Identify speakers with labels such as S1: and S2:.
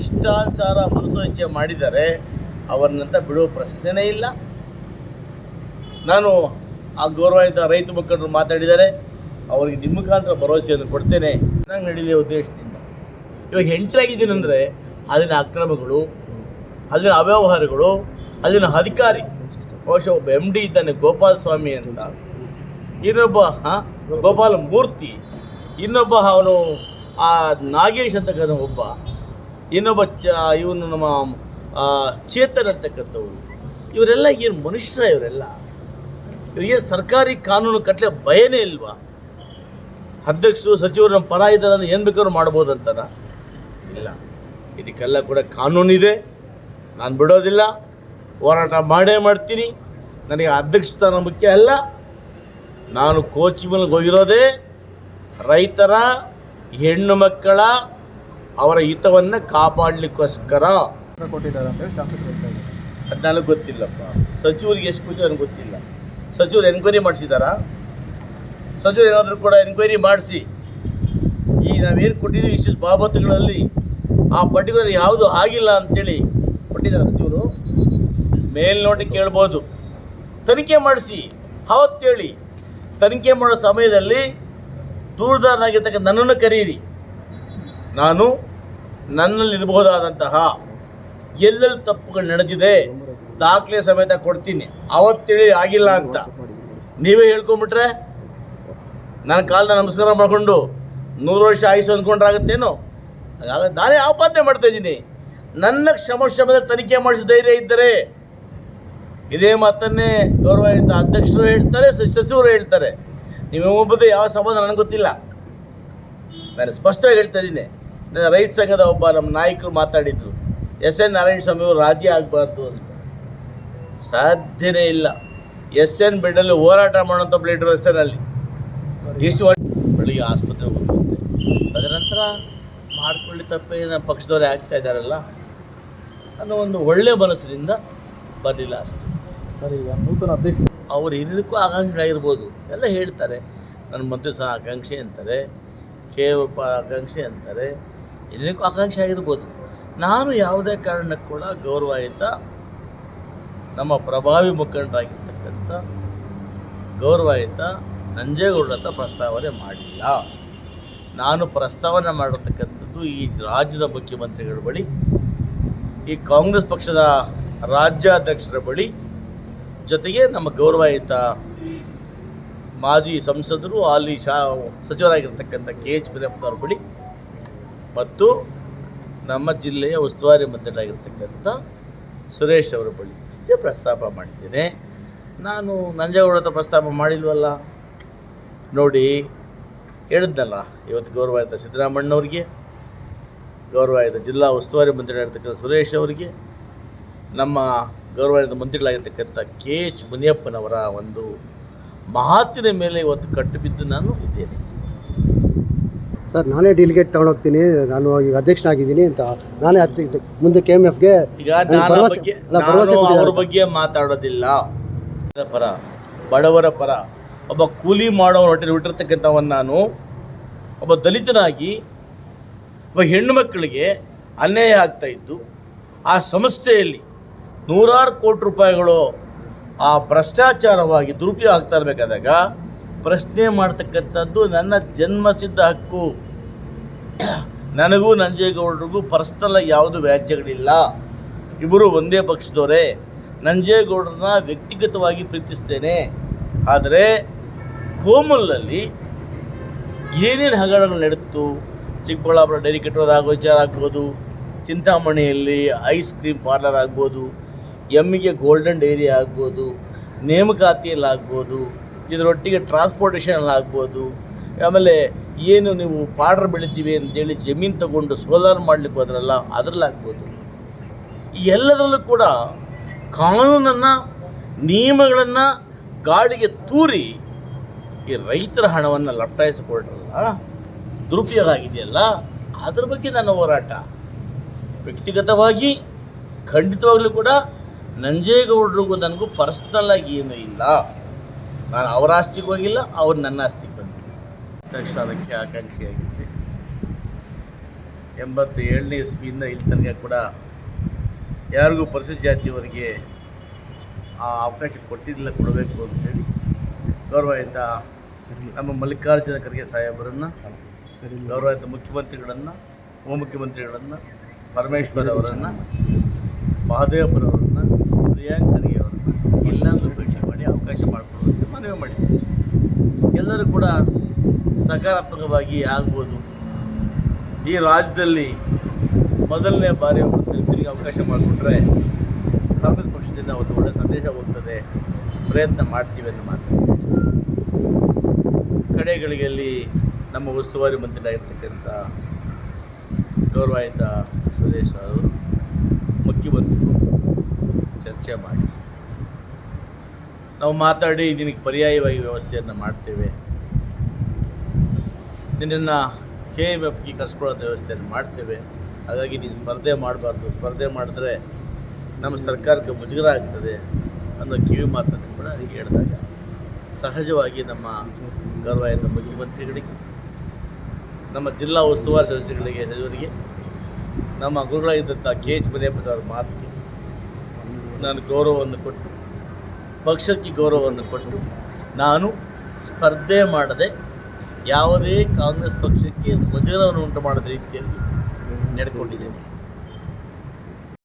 S1: ಇಷ್ಟಾನುಸಾರ ಮನಸ್ಸು ಮಾಡಿದರೆ ಅವರನ್ನಂತ ಬಿಡುವ ಪ್ರಶ್ನೆನೇ ಇಲ್ಲ. ನಾನು ಆ ಗೌರವಾನ್ವಿತ ರೈತ ಮುಖಂಡರು ಮಾತಾಡಿದರೆ ಅವರಿಗೆ ನಿಮ್ಮ ಮುಖಾಂತರ ಭರವಸೆಯನ್ನು ಕೊಡ್ತೇನೆ. ಚೆನ್ನಾಗಿ ನಡೀಲಿ ಉದ್ದೇಶದಿಂದ. ಇವಾಗ ಎಂಟ್ರಾಗಿದ್ದೀನಿ ಅಂದರೆ ಅಲ್ಲಿನ ಅಕ್ರಮಗಳು, ಅಲ್ಲಿನ ಅವ್ಯವಹಾರಗಳು, ಅಲ್ಲಿನ ಅಧಿಕಾರಿ, ಬಹುಶಃ ಒಬ್ಬ ಎಂ ಡಿ ಇದ್ದಾನೆ ಗೋಪಾಲ ಸ್ವಾಮಿ ಅಂತ. ಇನ್ನೊಬ್ಬ ಗೋಪಾಲ ಮೂರ್ತಿ ಇನ್ನೊಬ್ಬ ಅವನು ಆ ನಾಗೇಶ್ ಅಂತಕ್ಕಂಥ ಒಬ್ಬ. ಇನ್ನೊಬ್ಬ ಚ ಇವನು ನಮ್ಮ ಚೇತನ್ ಅಂತಕ್ಕಂಥವ್ರು ಇವರೆಲ್ಲ ಏನು ಮನುಷ್ಯರ ಇವರೆಲ್ಲ? ಇವರಿಗೆ ಸರ್ಕಾರಿ ಕಾನೂನು ಕಟ್ಟಲೆ ಭಯನೇ ಇಲ್ವಾ? ಅಧ್ಯಕ್ಷರು, ಸಚಿವರು ನಮ್ಮ ಪರ ಇದ್ದಾರೆ ಏನು ಬೇಕಾದ್ರೂ ಮಾಡ್ಬೋದು ಅಂತಾರ ಇಲ್ಲ. ಇದಕ್ಕೆಲ್ಲ ಕೂಡ ಕಾನೂನಿದೆ ನಾನು ಬಿಡೋದಿಲ್ಲ. ಹೋರಾಟ ಮಾಡೇ ಮಾಡ್ತೀನಿ. ನನಗೆ ಅಧ್ಯಕ್ಷ ಸ್ಥಾನ ಮುಖ್ಯ ಅಲ್ಲ. ನಾನು ಕೋಚಿಮಲ್ಗೆ ಹೋಗಿರೋದೇ ರೈತರ ಹೆಣ್ಣು ಮಕ್ಕಳ ಅವರ ಹಿತವನ್ನು ಕಾಪಾಡಲಿಕ್ಕೋಸ್ಕರ
S2: ಕೊಟ್ಟಿದ್ದಾರೆ ಅಂತೇಳಿ ಶಾಸಕರು ಹೇಳ್ತಾ ಇದ್ದಾರೆ.
S1: ಅದು ನನಗೆ ಗೊತ್ತಿಲ್ಲಪ್ಪ. ಸಚಿವರಿಗೆ ಎಷ್ಟು ಕೊಟ್ಟಿದೆ ನನಗೆ ಗೊತ್ತಿಲ್ಲ. ಸಚಿವರು ಎನ್ಕ್ವೈರಿ ಮಾಡಿಸಿದಾರಾ ಸಚಿವರು ಏನಾದರೂ ಕೂಡ ಎನ್ಕ್ವೈರಿ ಮಾಡಿಸಿ. ಈ ನಾವೇನು ಕೊಟ್ಟಿದ್ದೀವಿ ಇಷ್ಟು ಬಾಬತ್ತುಗಳಲ್ಲಿ ಆ ಪರ್ಟಿಕ್ಯುಲರ್ ಯಾವುದು ಆಗಿಲ್ಲ ಅಂತೇಳಿ ಕೊಟ್ಟಿದ್ದಾರೆ ಸಚಿವರು. ಮೇಲ್ನೋಟಿ ಕೇಳ್ಬೋದು. ತನಿಖೆ ಮಾಡಿಸಿ. ಹೌದೇಳಿ ತನಿಖೆ ಮಾಡೋ ಸಮಯದಲ್ಲಿ ದೂರದಾರನಾಗಿರ್ತಕ್ಕಂಥ ನನ್ನನ್ನು ಕರೀರಿ. ನಾನು ನನ್ನಲ್ಲಿರಬಹುದಾದಂತಹ ಎಲ್ಲೆಲ್ಲಿ ತಪ್ಪುಗಳು ನಡೆದಿದೆ, ದಾಖಲೆ ಸಮೇತ ಕೊಡ್ತೀನಿ. ಅವತ್ತೇಳಿ ಆಗಿಲ್ಲ ಅಂತ. ನೀವೇ ಹೇಳ್ಕೊಂಬಿಟ್ರೆ ನನ್ನ ಕಾಲನ ನಮಸ್ಕಾರ ಮಾಡಿಕೊಂಡು ನೂರು ವರ್ಷ ಆಯಿಸು ಅಂದ್ಕೊಂಡ್ರಾಗತ್ತೇನು ಅದಾಗ ನಾನೇ ಆಪಾದನೆ ಮಾಡ್ತಾ ಇದ್ದೀನಿ. ನನ್ನ ಕ್ಷಮ ಶ್ರಮದ ತನಿಖೆ ಮಾಡಿಸಿ ಧೈರ್ಯ ಇದ್ದರೆ ಇದೇ ಮಾತನ್ನೇ ಗೌರವಾನ್ವಿತ ಅಧ್ಯಕ್ಷರು ಹೇಳ್ತಾರೆ ಸಚಿವರು ಹೇಳ್ತಾರೆ. ನೀವು ಒಬ್ಬದು ಯಾವ ಸಂಬಂಧ ನನಗೆ ಗೊತ್ತಿಲ್ಲ. ನಾನು ಸ್ಪಷ್ಟವಾಗಿ ಹೇಳ್ತಾ ಇದ್ದೀನಿ. ರೈತ ಸಂಘದ ಒಬ್ಬ ನಮ್ಮ ನಾಯಕರು ಮಾತಾಡಿದರು ಎಸ್ ಎನ್ ನಾರಾಯಣ ಸ್ವಾಮಿ ಅವರು ರಾಜಿ ಆಗಬಾರ್ದು ಅಂತ. ಸಾಧ್ಯನೇ ಇಲ್ಲ. ಎಸ್ ಎನ್ ಬೆಡ್ಡಲ್ಲಿ ಹೋರಾಟ ಮಾಡುವಂಥ ಬ್ಲೇಡ್ ರಸ್ತೆನಲ್ಲಿ ಇಷ್ಟು ಬೆಳಿಗ್ಗೆ ಆಸ್ಪತ್ರೆಗೆ ಹೋಗ್ತದೆ ಅದರ ನಂತರ ಮಾಡ್ಕೊಳ್ಳಿ ತಪ್ಪೇ ನಮ್ಮ ಪಕ್ಷದವರೇ ಆಗ್ತಾ ಇದ್ದಾರಲ್ಲ ಅನ್ನೋ ಒಂದು ಒಳ್ಳೆಯ ಮನಸ್ಸಿನಿಂದ ಬರಲಿಲ್ಲ ಅಷ್ಟೇ.
S2: ಸರಿ ಈಗ ನೂತನ ಅಧ್ಯಕ್ಷ
S1: ಅವ್ರು ಆಕಾಂಕ್ಷೆ ಆಗಿರ್ಬೋದು. ಎಲ್ಲ ಹೇಳ್ತಾರೆ. ನನ್ನ ಮಂತ್ರಿ ಸಹ ಆಕಾಂಕ್ಷೆ ಅಂತಾರೆ ಕೆ ಆಕಾಂಕ್ಷೆ ಅಂತಾರೆ. ಹಿರಿಯಕ್ಕೂ ಆಕಾಂಕ್ಷೆ ಆಗಿರ್ಬೋದು. ನಾನು ಯಾವುದೇ ಕಾರಣಕ್ಕೂ ಕೂಡ ಗೌರವಯುತ ನಮ್ಮ ಪ್ರಭಾವಿ ಮುಖಂಡರಾಗಿರ್ತಕ್ಕಂಥ ಗೌರವಾಯುತ ನಂಜೇಗೌಡರ ಹತ್ರ ಪ್ರಸ್ತಾವನೆ ಮಾಡಿಲ್ಲ. ನಾನು ಪ್ರಸ್ತಾವನೆ ಮಾಡಿರ್ತಕ್ಕಂಥದ್ದು ಈ ರಾಜ್ಯದ ಮುಖ್ಯಮಂತ್ರಿಗಳ ಬಳಿ, ಈ ಕಾಂಗ್ರೆಸ್ ಪಕ್ಷದ ರಾಜ್ಯಾಧ್ಯಕ್ಷರ ಬಳಿ, ಜೊತೆಗೆ ನಮ್ಮ ಗೌರವಾಯುತ ಮಾಜಿ ಸಂಸದರು ಅಲ್ಲಿ ಶಾ, ಸಚಿವರಾಗಿರ್ತಕ್ಕಂಥ ಕೆ ಎಚ್ ವೀರಪ್ಪನವ್ರ ಬಳಿ ಮತ್ತು ನಮ್ಮ ಜಿಲ್ಲೆಯ ಉಸ್ತುವಾರಿ ಮಂತ್ರಿಗಳಾಗಿರ್ತಕ್ಕಂಥ ಸುರೇಶ್ ಅವರ ಬಳಿ ಪ್ರಸ್ತಾಪ ಮಾಡಿದ್ದೇನೆ ನಾನು ನಂಜೇಗೌಡ ಪ್ರಸ್ತಾಪ ಮಾಡಿಲ್ವಲ್ಲ? ನೋಡಿ, ಹೇಳಿದ್ನಲ್ಲ ಇವತ್ತು ಗೌರವಾಯುತ ಸಿದ್ದರಾಮಣ್ಣವ್ರಿಗೆ ಗೌರವಾಯುತ ಜಿಲ್ಲಾ ಉಸ್ತುವಾರಿ ಮಂತ್ರಿಗಳಾಗಿರ್ತಕ್ಕಂಥ ಸುರೇಶ್ ಅವರಿಗೆ, ನಮ್ಮ ಗೌರವಾನ್ವಿತ ಮಂತ್ರಿಗಳಾಗಿರ್ತಕ್ಕಂಥ ಕೆ ಎಚ್ ಮುನಿಯಪ್ಪನವರ ಒಂದು ಮಾತಿನ ಮೇಲೆ ಇವತ್ತು ಕಟ್ಟು ಬಿದ್ದು ನಾನು ಇದ್ದೇನೆ.
S3: ಸರ್ ನಾನೇ ಡೆಲಿಗೇಟ್ ತಗೊಂಡೋಗ್ತೀನಿ ನಾನು ಈಗ ಅಧ್ಯಕ್ಷನಾಗಿದ್ದೀನಿ ಅಂತ ನಾನೇ ಮುಂದೆ ಕೆ ಎಂ ಎಫ್ಗೆ
S1: ಈಗ ನಾನು ಆ ಬಗ್ಗೆ ನಾನು ಅವ್ರ ಬಗ್ಗೆ ಮಾತಾಡೋದಿಲ್ಲ. ಪರ ಬಡವರ ಪರ. ಒಬ್ಬ ಕೂಲಿ ಮಾಡೋ ಹೊಟ್ಟೆ ಹುಟ್ಟಿರ್ತಕ್ಕಂಥವನ್ನ ನಾನು. ಒಬ್ಬ ದಲಿತನಾಗಿ ಒಬ್ಬ ಹೆಣ್ಣು ಮಕ್ಕಳಿಗೆ ಅನ್ಯಾಯ ಆಗ್ತಾ ಇದ್ದು ಆ ಸಂಸ್ಥೆಯಲ್ಲಿ ನೂರಾರು ಕೋಟಿ ರೂಪಾಯಿಗಳು ಆ ಭ್ರಷ್ಟಾಚಾರವಾಗಿ ದುರುಪಯೋಗ ಆಗ್ತಾ ಇರಬೇಕಾದಾಗ ಪ್ರಶ್ನೆ ಮಾಡ್ತಕ್ಕಂಥದ್ದು ನನ್ನ ಜನ್ಮಸಿದ್ಧ ಹಕ್ಕು. ನನಗೂ ನಂಜೇಗೌಡರಿಗೂ ಪರ್ಸ್ನಲ್ ಯಾವುದು ವ್ಯಾಜ್ಯಗಳಿಲ್ಲ. ಇಬ್ಬರು ಒಂದೇ ಪಕ್ಷದವರೇ. ನಂಜೇಗೌಡರನ್ನ ವ್ಯಕ್ತಿಗತವಾಗಿ ಪ್ರೀತಿಸ್ತೇನೆ. ಆದರೆ ಕೋಮಲ್ನಲ್ಲಿ ಏನೇನು ಹಗರಣ ನಡೆದಿತ್ತು? ಚಿಕ್ಕಬಳ್ಳಾಪುರ ಡೈರಿ ಕಟ್ಟೋದಾಗೋ ವಿಚಾರ ಆಗ್ಬೋದು. ಚಿಂತಾಮಣಿಯಲ್ಲಿ ಐಸ್ ಕ್ರೀಮ್ ಪಾರ್ಲರ್ ಆಗ್ಬೋದು. ಎಮ್ಮಿಗೆ ಗೋಲ್ಡನ್ ಡೈರಿ ಆಗ್ಬೋದು. ನೇಮಕಾತಿಯಲ್ಲಿ ಆಗ್ಬೋದು. ಇದರೊಟ್ಟಿಗೆ ಟ್ರಾನ್ಸ್ಪೋರ್ಟೇಷನಲ್ಲಿ ಆಗ್ಬೋದು. ಆಮೇಲೆ ಏನು ನೀವು ಪಾಡ್ರ್ ಬೆಳಿತೀವಿ ಅಂತೇಳಿ ಜಮೀನು ತಗೊಂಡು ಸೋಲಾರ್ ಮಾಡಲಿಕ್ಕೆ ಹೋದ್ರಲ್ಲ ಅದರಲ್ಲಾಗ್ಬೋದು ಎಲ್ಲದರಲ್ಲೂ ಕೂಡ ಕಾನೂನನ್ನು, ನಿಯಮಗಳನ್ನು ಗಾಳಿಗೆ ತೂರಿ ಈ ರೈತರ ಹಣವನ್ನು ಲಪ್ಟಾಯಿಸಿಕೊಳ್ರಲ್ಲ ದುರುಪಯೋಗ ಆಗಿದೆಯಲ್ಲ, ಅದ್ರ ಬಗ್ಗೆ ನನ್ನ ಹೋರಾಟ. ವ್ಯಕ್ತಿಗತವಾಗಿ, ಖಂಡಿತವಾಗಲೂ ಕೂಡ ನಂಜೇಗೌಡರಿಗೂ ನನಗೂ ಪರ್ಸ್ನಲ್ ಆಗಿ ಏನೂ ಇಲ್ಲ. ನಾನು ಅವರ ಆಸ್ತಿಗೆ ಹೋಗಿಲ್ಲ ಅವ್ರು ನನ್ನ ಆಸ್ತಿಗೆ ಬಂದಿಲ್ಲ ತಕ್ಷಣ ಅದಕ್ಕೆ ಆಕಾಂಕ್ಷಿಯಾಗಿದ್ದೆ. ಎಂಬತ್ತು ಏಳನೇ ಇಸ್ವಿಯಿಂದ ಇಲ್ಲಿ ತನಕ ಕೂಡ ಯಾರಿಗೂ ಪರಿಶಿಷ್ಟ ಜಾತಿಯವರಿಗೆ ಆ ಅವಕಾಶ ಕೊಟ್ಟಿದ್ದಿಲ್ಲ ಕೊಡಬೇಕು ಅಂತೇಳಿ ಗೌರವಾಯುತ ನಮ್ಮ ಮಲ್ಲಿಕಾರ್ಜುನ ಖರ್ಗೆ ಸಾಹೇಬರನ್ನು ಗೌರವಾಯುತ ಮುಖ್ಯಮಂತ್ರಿಗಳನ್ನು ಉಪಮುಖ್ಯಮಂತ್ರಿಗಳನ್ನು ಪರಮೇಶ್ವರ್ ಅವರನ್ನು ಮಹದೇವಪುರವರನ್ನು ಪ್ರಿಯಾಂಕ್ ಖರ್ಗೆ ಅವರನ್ನು ಎಲ್ಲರನ್ನು ಉಪೇಕ್ಷೆ ಮಾಡಿ ಅವಕಾಶ ಮಾಡಿದ್ದೆ ಎಲ್ಲರೂ ಕೂಡ ಸಕಾರಾತ್ಮಕವಾಗಿ ಆಗ್ಬೋದು. ಈ ರಾಜ್ಯದಲ್ಲಿ ಮೊದಲನೇ ಬಾರಿ ದಲಿತರಿಗೆ ಅವಕಾಶ ಮಾಡಿಕೊಟ್ರೆ ಕಾಂಗ್ರೆಸ್ ಪಕ್ಷದಿಂದ ಒಂದು ಒಳ್ಳೆಯ ಸಂದೇಶ ಹೋಗ್ತದೆ. ಪ್ರಯತ್ನ ಮಾಡ್ತೀವಿ ಅನ್ನೋ ಮಾತು. ಕಡೆಗಳಿಗೆಯಲ್ಲಿ ನಮ್ಮ ಉಸ್ತುವಾರಿ ಮಂತ್ರಿಯಾಗಿರ್ತಕ್ಕಂಥ ಗೌರವಾಯಿತ ಸುರೇಶ್ ಅವರು ಮುಖ್ಯಮಂತ್ರಿಗಳು ಚರ್ಚೆ ಮಾಡಿ. ನಾವು ಮಾತಾಡಿ ನಿನಗೆ ಪರ್ಯಾಯವಾಗಿ ವ್ಯವಸ್ಥೆಯನ್ನು ಮಾಡ್ತೇವೆ. ನಿನ್ನನ್ನು ಕೆ ಎಂ ಎಫ್ಗೆ ಕರ್ಸ್ಕೊಳ್ಳೋ ವ್ಯವಸ್ಥೆಯನ್ನು ಮಾಡ್ತೇವೆ. ಹಾಗಾಗಿ ನೀನು ಸ್ಪರ್ಧೆ ಮಾಡಬಾರ್ದು. ಸ್ಪರ್ಧೆ ಮಾಡಿದ್ರೆ ನಮ್ಮ ಸರ್ಕಾರಕ್ಕೆ ಮುಜುಗರ ಆಗ್ತದೆ ಅನ್ನೋ ಕಿವಿ ಮಾತನ್ನು ಕೂಡ ಹೇಳಿದಾಗ ಸಹಜವಾಗಿ ನಮ್ಮ ಗೌರವಾಯುತ ಮುಖ್ಯಮಂತ್ರಿಗಳಿಗೆ ನಮ್ಮ ಜಿಲ್ಲಾ ಉಸ್ತುವಾರಿ ಸಚಿವರಿಗೆ ಸಚಿವರಿಗೆ, ನಮ್ಮ ಗುರುಗಳಾಗಿದ್ದಂಥ ಕೆ ಎಚ್ ಮರಿಯಪ್ಪ ಸರ್ ಮಾತಿಗೆ ನಾನು ಗೌರವವನ್ನು ಕೊಟ್ಟು ಪಕ್ಷಕ್ಕೆ ಗೌರವವನ್ನು ಕೊಟ್ಟು ನಾನು ಸ್ಪರ್ಧೆ ಮಾಡದೆ ಯಾವುದೇ ಕಾಂಗ್ರೆಸ್ ಪಕ್ಷಕ್ಕೆ ಮುಜುಗರವನ್ನು ಉಂಟು ಮಾಡದ ರೀತಿಯಲ್ಲಿ ನಡ್ಕೊಂಡಿದ್ದೇನೆ.